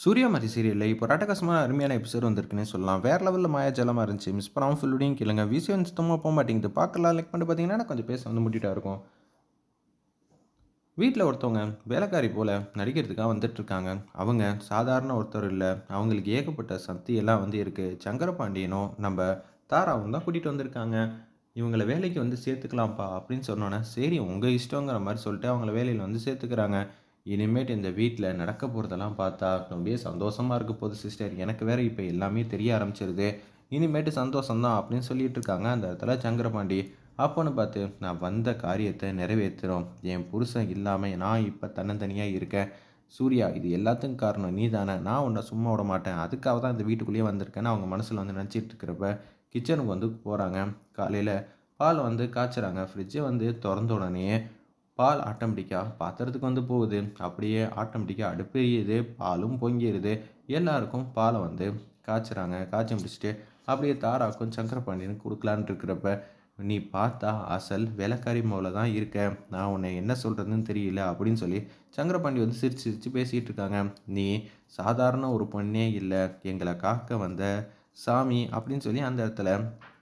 சூரியமதி சீரியலில் இப்போ ராட்டகாசமாக அருமையான எபிசோட் வந்திருக்குன்னு சொல்லலாம். வேறு லெவலில் மாயாஜலமாக இருந்துச்சு. மிஸ் பண்ணாமல் ஃபுல்லுடையும் கேளுங்க. விஷயம் சுத்தமாக போக மாட்டேங்குது. பார்க்கலாம் லைக் பண்ணிட்டு பார்த்தீங்கன்னா கொஞ்சம் பேச வந்து முட்டிட்டா இருக்கும். வீட்டில் ஒருத்தவங்க வேலைக்காரி போல் நடிக்கிறதுக்காக வந்துட்டுருக்காங்க அவங்க சாதாரண ஒருத்தர் இல்லை. அவங்களுக்கு ஏகப்பட்ட சக்தி எல்லாம் வந்து இருக்குது சங்கரபாண்டியனும் நம்ம தாராவும் தான் கூட்டிகிட்டு வந்திருக்காங்க. இவங்கள வேலைக்கு வந்து சேர்த்துக்கலாம்ப்பா அப்படின்னு சொன்னோன்னே சரி உங்கள் இஷ்டங்கிற மாதிரி சொல்லிட்டு அவங்கள வேலையில் வந்து சேர்த்துக்கிறாங்க. இனிமேட்டு இந்த வீட்டில் நடக்க போகிறதெல்லாம் பார்த்தா ரொம்பவே சந்தோஷமாக இருக்க போகுது சிஸ்டர் எனக்கு வேறு இப்போ எல்லாமே தெரிய ஆரம்பிச்சிருது. இனிமேட்டு சந்தோஷம்தான் அப்படின்னு சொல்லிட்டு இருக்காங்க அந்த இடத்துல சங்கரபாண்டி. அப்போன்னு பார்த்து நான் வந்த காரியத்தை நிறைவேற்றுறோம் என் புருஷன் இல்லாமல் நான் இப்போ தன்னந்தனியாக இருக்கேன். சூர்யா இது எல்லாத்துக்கும் காரணம் நீ தானே நான் உன்னை சும்மா விட மாட்டேன். அதுக்காக தான் இந்த வீட்டுக்குள்ளேயே வந்திருக்கேன்னு அவங்க மனசில் வந்து நினச்சிட்டு இருக்கிறப்ப கிச்சனுக்கு வந்து போகிறாங்க காலையில் பால் வந்து காய்ச்சுறாங்க. ஃப்ரிட்ஜை வந்து திறந்த உடனே பால் ஆட்டோமேட்டிக்காக பாத்திரத்துக்கு வந்து போகுது. அப்படியே ஆட்டோமேட்டிக்காக அடுப்பெரியுது பாலும் பொங்கிடுது எல்லாருக்கும் பாலை வந்து காய்ச்சுறாங்க. காய்ச்சி முடிச்சுட்டு அப்படியே தாராக்கும் சங்கரபாண்டியனுக்கு கொடுக்கலான்னு இருக்கிறப்ப நீ பார்த்தா அசல் வேலைக்காரி மோல தான் இருக்க. நான் உன்னை என்ன சொல்கிறதுன்னு தெரியல அப்படின்னு சொல்லி சங்கரபாண்டி வந்து சிரிச்சு சிரித்து பேசிகிட்டு இருக்காங்க. நீ சாதாரண ஒரு பொண்ணே இல்லை. எங்களை காக்க வந்த சாமி அப்படின்னு சொல்லி அந்த இடத்துல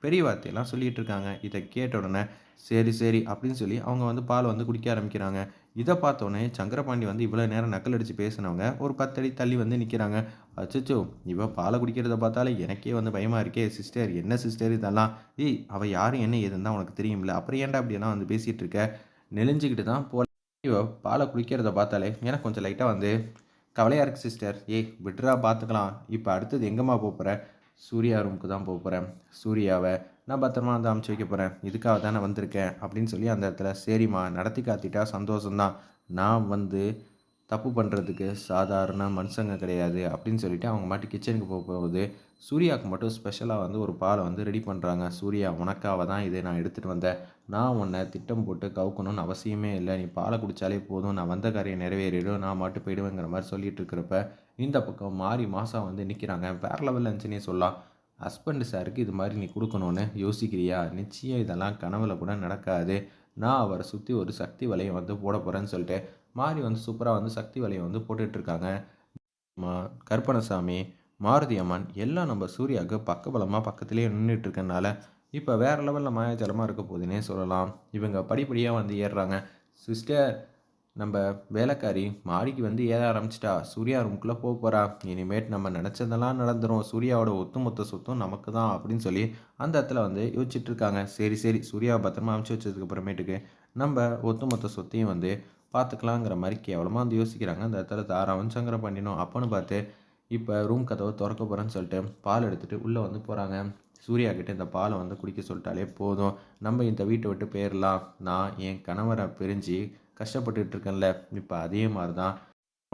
பெரிய வார்த்தையெல்லாம் சொல்லிகிட்டு இருக்காங்க. இதை கேட்ட உடனே சரி சரி அப்படின்னு சொல்லி அவங்க வந்து பால் வந்து குடிக்க ஆரம்பிக்கிறாங்க. இதை பார்த்தோன்னே சங்கரபாண்டி வந்து இவ்வளோ நேரம் நக்கல் அடித்து பேசினவங்க ஒரு பத்தடி தள்ளி வந்து நிற்கிறாங்க அச்சோ இவள் பாலை குடிக்கிறத பார்த்தாலே எனக்கே வந்து பயமாக இருக்கே சிஸ்டர். என்ன சிஸ்டர் இதெல்லாம்? ஏய் அவள் யாரும் என்ன ஏதுன்னு தான் உனக்கு தெரியும்ல. அப்புறம் ஏன்டா அப்படியெல்லாம் வந்து பேசிகிட்டு இருக்க? நெளிஞ்சிக்கிட்டு தான் போல. இவள் பாலை குடிக்கிறத பார்த்தாலே எனக்கு கொஞ்சம் லைட்டாக வந்து கவலையாக இருக்குது சிஸ்டர். ஏய் விட்ரா பார்த்துக்கலாம் இப்போ அடுத்தது எங்கேம்மா போகிற சூர்யா ரூமுக்கு தான் போக போகிறேன் சூர்யாவை நான் பத்திரமா வந்து அமுச்சு வைக்க போகிறேன் இதுக்காக தானே வந்திருக்கேன். அப்படின்னு சொல்லி அந்த இடத்துல சரிம்மா நடத்தி காத்திட்டா சந்தோஷம்தான். நான் வந்து தப்பு பண்ணுறதுக்கு சாதாரண மனுஷங்க கிடையாது அப்படின்னு சொல்லிட்டு அவங்க மாட்டு கிச்சனுக்கு போக போகுது சூர்யாவுக்கு மட்டும் ஸ்பெஷலாக வந்து ஒரு பாலை வந்து ரெடி பண்ணுறாங்க சூர்யா உனக்காக தான் இதை நான் எடுத்துகிட்டு வந்தேன். நான் உன்னை திட்டம் போட்டு கவுக்கணும்னு அவசியமே இல்லை. நீ பாலை குடித்தாலே போதும். நான் வந்த காரியம் நிறைவேறிடும் நான் மாட்டு போயிடுவேங்கிற மாதிரி சொல்லிட்டு இருக்கிறப்ப இந்த பக்கம் மாறி மாதம் வந்து நிற்கிறாங்க வேறு லெவலில் இருந்துச்சுன்னே சொல்லலாம். ஹஸ்பண்டு சாருக்கு இது மாதிரி நீ கொடுக்கணுன்னு யோசிக்கிறியா? நிச்சயம் இதெல்லாம் கனவுல கூட நடக்காது. நான் அவரை சுற்றி ஒரு சக்தி வலையம் வந்து போட போகிறேன்னு சொல்லிட்டு மாறி வந்து சூப்பராக வந்து சக்தி வலையை வந்து போட்டுட்ருக்காங்க. மா கற்பனசாமி மாருதி அம்மன் எல்லாம் நம்ம சூர்யாவுக்கு பக்கபலமாக பக்கத்துலேயே நின்றுட்டு இருக்கனால இப்போ வேறு லெவலில் மாயாஜலமாக இருக்க போதுன்னே சொல்லலாம். இவங்க படிப்படியாக வந்து ஏறுறாங்க. சிஸ்டர் நம்ம வேலைக்காரி மாடிக்கு வந்து ஏற ஆரம்பிச்சிட்டா. சூர்யா ரூம்குள்ளே போக போகிறா இனிமேட் நம்ம நினச்சதெல்லாம் நடந்துடும் சூர்யாவோட ஒத்துமொத்த சொத்தும் நமக்கு தான் அப்படின்னு சொல்லி அந்த இடத்துல வந்து யோசிச்சுட்ருக்காங்க. சரி சரி சூர்யாவை பத்திரமா அமுச்சு வச்சதுக்கப்புறமேட்டுக்கு நம்ம ஒத்துமொத்த சொத்தையும் வந்து பார்த்துக்கலாங்கிற மாதிரி கேவலமாக வந்து யோசிக்கிறாங்க. அந்த இடத்துல தாராவும் சங்கரம் பண்ணினோம். அப்போன்னு பார்த்து இப்போ ரூம் கதவை திறக்க போகிறேன்னு சொல்லிட்டு பால் எடுத்துகிட்டு உள்ளே வந்து போகிறாங்க சூர்யா கிட்டே இந்த பாலை வந்து குடிக்க சொல்லிட்டாலே போதும். நம்ம இந்த வீட்டை விட்டு போயிடலாம் நான் என் கணவரை பிரிஞ்சு கஷ்டப்பட்டுக்கிட்டு இருக்கேன்ல. இப்போ அதே மாதிரி தான்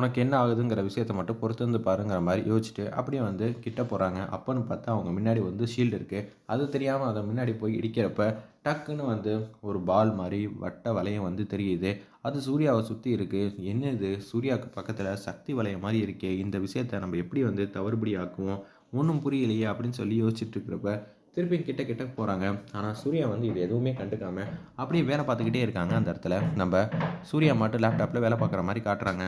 உனக்கு என்ன ஆகுதுங்கிற விஷயத்த மட்டும் பொறுத்து வந்து பாருங்கிற மாதிரி யோசிச்சுட்டு அப்படியே வந்து கிட்ட போகிறாங்க அப்போன்னு பார்த்தா அவங்க முன்னாடி வந்து ஷீல்டு இருக்குது அது தெரியாமல் அதை முன்னாடி போய் இடிக்கிறப்ப டக்குன்னு வந்து ஒரு பால் மாதிரி வட்ட வளையம் வந்து தெரியுது. அது சூர்யாவை சுற்றி இருக்குது என்ன இது? சூர்யாவுக்கு பக்கத்தில் சக்தி வளையம் மாதிரி இருக்கே. இந்த விஷயத்த நம்ம எப்படி வந்து தவறுபடி ஆக்குவோம்? ஒன்றும் புரியலையே அப்படின்னு சொல்லி யோசிச்சுட்டு இருக்கிறப்ப திருப்பி கிட்ட கிட்ட போகிறாங்க ஆனால் சூர்யா வந்து இது எதுவுமே கண்டுக்காம அப்படியே வேலை பார்த்துக்கிட்டே இருக்காங்க அந்த இடத்துல. நம்ம சூர்யா மட்டும் லேப்டாப்பில் வேலை பார்க்குற மாதிரி காட்டுறாங்க.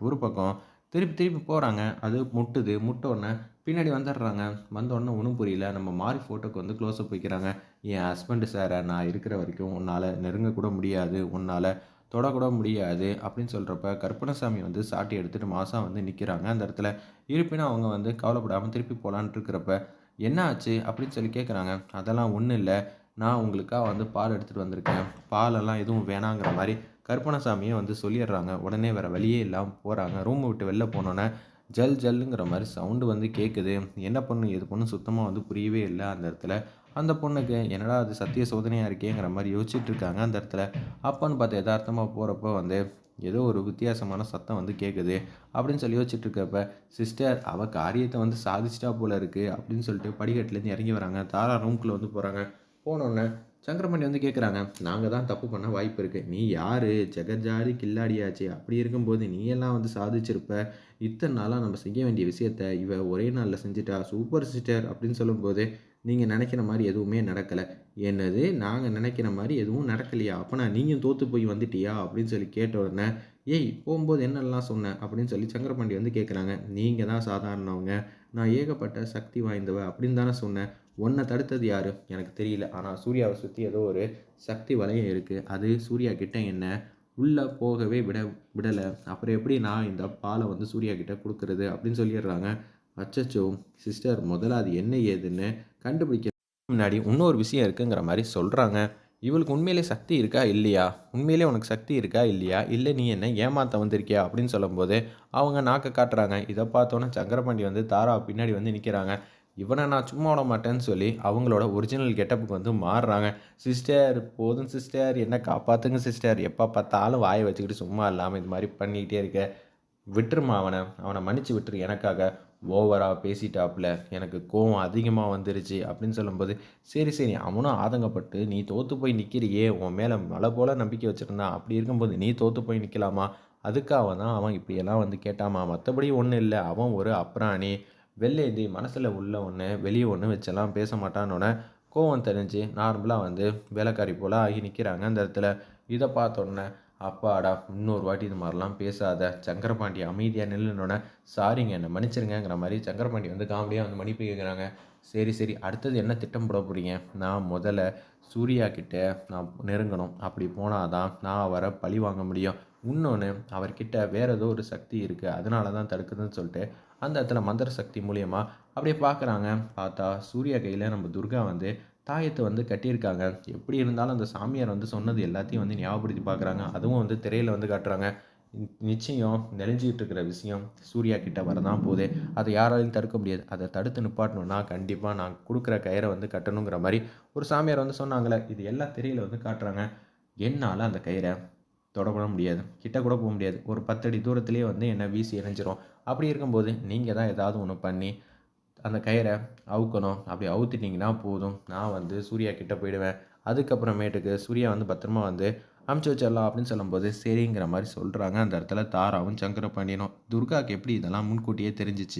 ஒரு பக்கம். திருப்பி திருப்பி போகிறாங்க அது முட்டுது. முட்டோடனே பின்னாடி வந்துடுறாங்க. வந்தோடனே ஒன்றும் புரியல. நம்ம மாறி ஃபோட்டோக்கு வந்து க்ளோஸ்அப் வைக்கிறாங்க. என் ஹஸ்பண்டு சாரை நான் இருக்கிற வரைக்கும் உன்னால் நெருங்கக்கூட முடியாது. உன்னால் தொடக்கூட முடியாது அப்படின்னு சொல்கிறப்ப கற்பனசாமி வந்து சாட்டி எடுத்துகிட்டு மாதம் வந்து நிற்கிறாங்க அந்த இடத்துல இருப்பினும் அவங்க வந்து கவலைப்படாமல் திருப்பி போகலான்ட்டு இருக்கிறப்ப என்ன ஆச்சு? அப்படின்னு சொல்லி கேட்குறாங்க அதெல்லாம் ஒன்றும் இல்லை. நான் உங்களுக்காக வந்து பால் எடுத்துகிட்டு வந்திருக்கேன். பாலெல்லாம் எதுவும் வேணாங்கிற மாதிரி கற்பனசாமியை வந்து சொல்லிடுறாங்க. உடனே வேறு வழியே இல்லாமல் போகிறாங்க ரூம் விட்டு வெளில போனோன்னே ஜல் ஜல்லுங்கிற மாதிரி சவுண்டு வந்து கேட்குது என்ன பண்ணும் எது பொண்ணு சுத்தமாக வந்து புரியவே இல்லை அந்த இடத்துல. அந்த பொண்ணுக்கு என்னடா அது சத்திய சோதனையாக இருக்கேங்கிற மாதிரி யோசிச்சுட்டு இருக்காங்க அந்த இடத்துல. அப்போன்னு பார்த்து யதார்த்தமாக போகிறப்ப வந்து ஏதோ ஒரு வித்தியாசமான சத்தம் வந்து கேட்குது அப்படின்னு சொல்லி யோசிச்சுட்டு இருக்கப்ப சிஸ்டர் அவள் காரியத்தை வந்து சாதிச்சிட்டா போல இருக்குது அப்படின்னு சொல்லிட்டு படிக்கட்டுலேருந்து இறங்கி வராங்க. தாரா ரூம்குள்ளே வந்து போகிறாங்க போனோடனே சங்கரமணி வந்து கேட்குறாங்க நாங்கள் தான் தப்பு பண்ண வாய்ப்பு இருக்குது நீ யார்? ஜெகஜாதி கில்லாடியாச்சு. அப்படி இருக்கும்போது நீ எல்லாம் வந்து சாதிச்சிருப்ப. இத்தனை நாளாக நம்ம செய்ய வேண்டிய விஷயத்த இவ ஒரே நாளில் செஞ்சுட்டா சூப்பர் சிஸ்டர் அப்படின்னு சொல்லும்போது நீங்கள் நினைக்கிற மாதிரி எதுவுமே நடக்கலை. என்னது? நாங்கள் நினைக்கிற மாதிரி எதுவும் நடக்கலையா? அப்போனா நீங்கள் தோற்று போய் வந்துட்டியா? அப்படின்னு சொல்லி கேட்ட உடனே "ஏய் போகும்போது என்னெல்லாம் சொன்னேன் அப்படின்னு சொல்லி சங்கரபாண்டி வந்து கேட்குறாங்க. நீங்கள் தான் சாதாரணவங்க. நான் ஏகப்பட்ட சக்தி வாய்ந்தவ அப்படின்னு தானே சொன்னேன். உன்னை தடுத்தது யாரு? எனக்கு தெரியல. ஆனால் சூர்யாவை சுற்றி ஏதோ ஒரு சக்தி வலையம் இருக்குது அது சூர்யா கிட்ட என்ன உள்ளே போகவே விட விடலை அப்புறம் எப்படி நான் இந்த பாலை வந்து சூர்யா கிட்ட கொடுக்குறது அப்படின்னு சொல்லிடுறாங்க. அச்சச்சோ! சிஸ்டர் முதல்ல அது என்ன ஏதுன்னு கண்டுபிடிக்க முன்னாடி இன்னொரு விஷயம் இருக்குங்கிற மாதிரி சொல்கிறாங்க இவளுக்கு உண்மையிலே சக்தி இருக்கா? இல்லையா? உண்மையிலே உனக்கு சக்தி இருக்கா? இல்லையா? இல்லை நீ என்ன ஏமாத்த வந்திருக்கியா? அப்படின்னு சொல்லும்போது, அவங்க நாக்க காட்டுறாங்க. இதை பார்த்தோன்னே சங்கரபாண்டி வந்து தாரா பின்னாடி வந்து நிற்கிறாங்க இவனை நான் சும்மா விட மாட்டேன்னு சொல்லி அவங்களோட ஒரிஜினல் கெட்டப்புக்கு வந்து மாறுறாங்க. "சிஸ்டர் போதும் சிஸ்டர் என்ன காப்பாற்றுங்க சிஸ்டர். எப்போ பார்த்தாலும் வாயை வச்சுக்கிட்டு சும்மா இல்லாமல் இது மாதிரி பண்ணிக்கிட்டே இருக்க. விட்டுரும்மா அவனை அவனை மன்னிச்சு விட்டுரு எனக்காக. ஓவராக பேசிட்டாப்புல. எனக்கு கோவம் அதிகமாக வந்துருச்சு." அப்படின்னு சொல்லும்போது, "சரி, சரி அவனும் ஆதங்கப்பட்டு நீ தோற்று போய் நிற்கிறியே உன் மேலே மலை போல் நம்பிக்கை வச்சுருந்தா அப்படி இருக்கும்போது நீ தோற்று போய் நிற்கலாமா அதுக்காக தான் அவன் இப்படியெல்லாம் வந்து கேட்டாமா மற்றபடி ஒன்றும் இல்லை அவன் ஒரு அப்ராணி. வெளிலேந்து மனசில் உள்ள ஒன்று வெளியே ஒன்று வச்செல்லாம் பேச மாட்டான்னொன்னே கோவம் தெரிஞ்சு நார்மலாக வந்து வேலைக்காரி போல் ஆகி நிற்கிறாங்க அந்த இடத்துல. இதை பார்த்தோன்னே, அப்பாடா! இன்னொரு வாட்டி இது மாதிரிலாம் பேசாத. சங்கரபாண்டி அமைதியாக நில்லுனோடனே "சாரிங்க என்ன மன்னிச்சிருங்கிற மாதிரி சங்கரபாண்டி வந்து காமெடியாக வந்து மன்னிப்பு கேட்குறாங்க. "சரி, சரி அடுத்தது என்ன திட்டம் போட போகிறீங்க "நான் முதல்ல சூர்யா கிட்டே நான் நெருங்கணும். அப்படி போனால் தான் நான் அவரை பழி வாங்க முடியும். இன்னொன்று அவர்கிட்ட வேறு ஏதோ ஒரு சக்தி இருக்குது அதனால தான் தடுக்குதுன்னு" சொல்லிட்டு அந்த இடத்துல மந்திர சக்தி மூலியமாக அப்படியே பார்க்குறாங்க. பார்த்தா சூர்யா கையில் நம்ம துர்கா வந்து தாயத்தை வந்து கட்டியிருக்காங்க. எப்படி இருந்தாலும் அந்த சாமியார் வந்து சொன்னது எல்லாத்தையும் வந்து ஞாபகப்படுத்தி பார்க்குறாங்க. அதுவும் வந்து திரையில் வந்து காட்டுறாங்க. நிச்சயம் நெளிஞ்சுகிட்டு இருக்கிற விஷயம் சூர்யா கிட்ட வரதான் போகுது அதை யாராலையும் தடுக்க முடியாது. அதை தடுத்து நிப்பாட்டணும்னா கண்டிப்பாக நான் கொடுக்குற கயிறை வந்து கட்டணுங்கிற மாதிரி ஒரு சாமியார் வந்து சொன்னாங்களே இது எல்லாம் திரையில் வந்து காட்டுறாங்க. என்னால் அந்த கயிறை தொடக்கூட முடியாது. கிட்ட கூட போக முடியாது. ஒரு 10 அடி வந்து என்னை வீசி இணைஞ்சிரும் அப்படி இருக்கும்போது நீங்கள் தான் ஏதாவது ஒன்று பண்ணி அந்த கயிறை அவுக்கணும். அப்படி அவுத்துட்டீங்கன்னா போதும். நான் வந்து சூர்யா கிட்டே போயிடுவேன். அதுக்கப்புறமேட்டுக்கு சூர்யா வந்து பத்திரமா வந்து அமுச்சு வச்சிடலாம் அப்படின்னு சொல்லும்போது, சரிங்கிற மாதிரி சொல்கிறாங்க அந்த இடத்துல தாராவும், சங்கரபாண்டியனும். துர்காவுக்கு எப்படி இதெல்லாம் முன்கூட்டியே தெரிஞ்சுச்சு?